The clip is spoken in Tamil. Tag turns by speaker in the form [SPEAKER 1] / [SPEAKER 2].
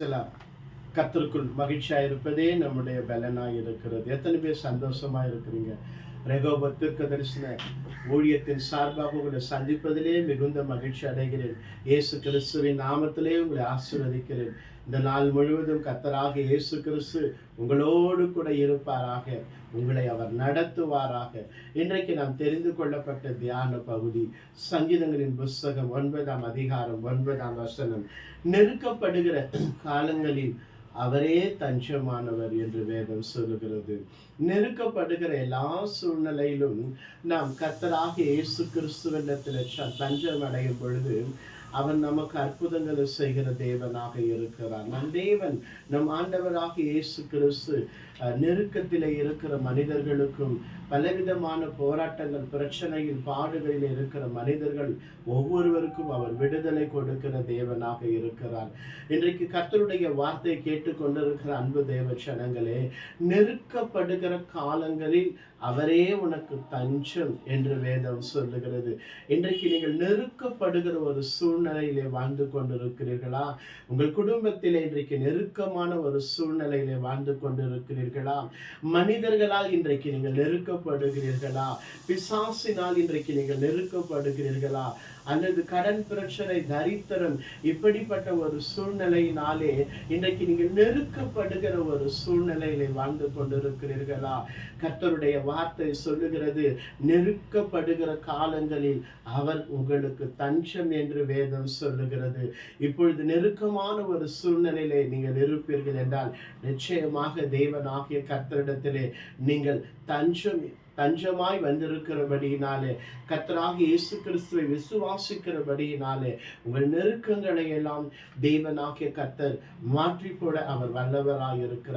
[SPEAKER 1] செலாம். கத்திற்குள் மகிழ்ச்சியா இருப்பதே நம்முடைய பலனாக இருக்கிறது எத்தனை பேர் சந்தோஷமா இருக்கிறீங்க ரெகோபத் தீர்க்க தரிசன ஊழியத்தின் சார்பாக உங்களை சந்திப்பதிலே மிகுந்த மகிழ்ச்சி அடைகிறேன். இயேசு கிறிஸ்துவின் நாமத்திலே உங்களை ஆசீர்வதிக்கிறேன். இந்த நாள் முழுவதும் கத்தராக இயேசு கிறிஸ்து உங்களோடு கூட இருப்பாராக. உங்களை அவர் நடத்துவாராக. இன்றைக்கு நாம் தெரிந்து கொள்ளப்பட்ட தியான பகுதி சங்கீதங்களின் புஸ்தகம் ஒன்பதாம் அதிகாரம் ஒன்பதாம் வசனம். நெருக்கப்படுகிற காலங்களில் அவரே தஞ்சமானவர் என்று வேதம் சொல்லுகிறது. நெருக்கப்படுகிற எல்லா சூழ்நிலையிலும் நாம் கர்த்தராக இயேசு கிறிஸ்துவனிடத்தில் ச- தஞ்சம் அடையும் பொழுது அவன் நமக்கு அற்புதங்களை செய்கிற தேவனாக இருக்கிறார் நம் தேவன் நம் ஆண்டவராக இயேசு கிறிஸ்து நெருக்கத்தில் நெருக்கத்திலே இருக்கிற மனிதர்களுக்கும் பலவிதமான போராட்டங்கள் பிரச்சனையில் பாடுகளில் இருக்கிற மனிதர்கள் ஒவ்வொருவருக்கும் அவர் விடுதலை கொடுக்கிற தேவனாக இருக்கிறார். இன்றைக்கு கர்த்தருடைய வார்த்தை கேட்டுக்கொண்டிருக்கிற அன்பு தேவ சனங்களே நெருக்கப்படுகிற காலங்களில் அவரே உனக்கு தஞ்சம் என்று வேதம் சொல்லுகிறது. இன்றைக்கு நீங்கள் நெருக்கப்படுகிற ஒரு சூழ் சூழ்நிலையிலே வாழ்ந்து கொண்டிருக்கிறீர்களா? உங்கள் குடும்பத்திலே இன்றைக்கு நெருக்கமான ஒரு சூழ்நிலையிலே வாழ்ந்து கொண்டிருக்கிறீர்களா? மனிதர்களால் இன்றைக்கு நீங்கள் நெருக்கப்படுகிறீர்களா? பிசாசினால் இன்றைக்கு நீங்கள் நெருக்கப்படுகிறீர்களா? அல்லது கடன் பிரச்சனை தரித்திரம் இப்படிப்பட்ட ஒரு சூழ்நிலையினாலே இன்றைக்கு நீங்கள் நெருக்கப்படுகிற ஒரு சூழ்நிலையிலே வாழ்ந்து கொண்டிருக்கிறீர்களா? கர்த்தருடைய வார்த்தை சொல்லுகிறது நெருக்கப்படுகிற காலங்களில் அவர் உங்களுக்கு தஞ்சம் என்று வேதம் சொல்லுகிறது. இப்பொழுது நெருக்கமான ஒரு சூழ்நிலையிலே நீங்கள் இருப்பீர்கள் என்றால் நிச்சயமாக தேவனாகிய கர்த்தரிடத்திலே நீங்கள் தஞ்சம் தஞ்சமாய் வந்திருக்கிறபடியினாலே கத்தராக இயேசு கிறிஸ்துவை விசுவாசிக்கிறபடியினாலே உங்கள் நெருக்கங்களை எல்லாம் தேவனாகிய மாற்றி மாற்றிப்போட அவர் வல்லவராயிருக்கிறார்.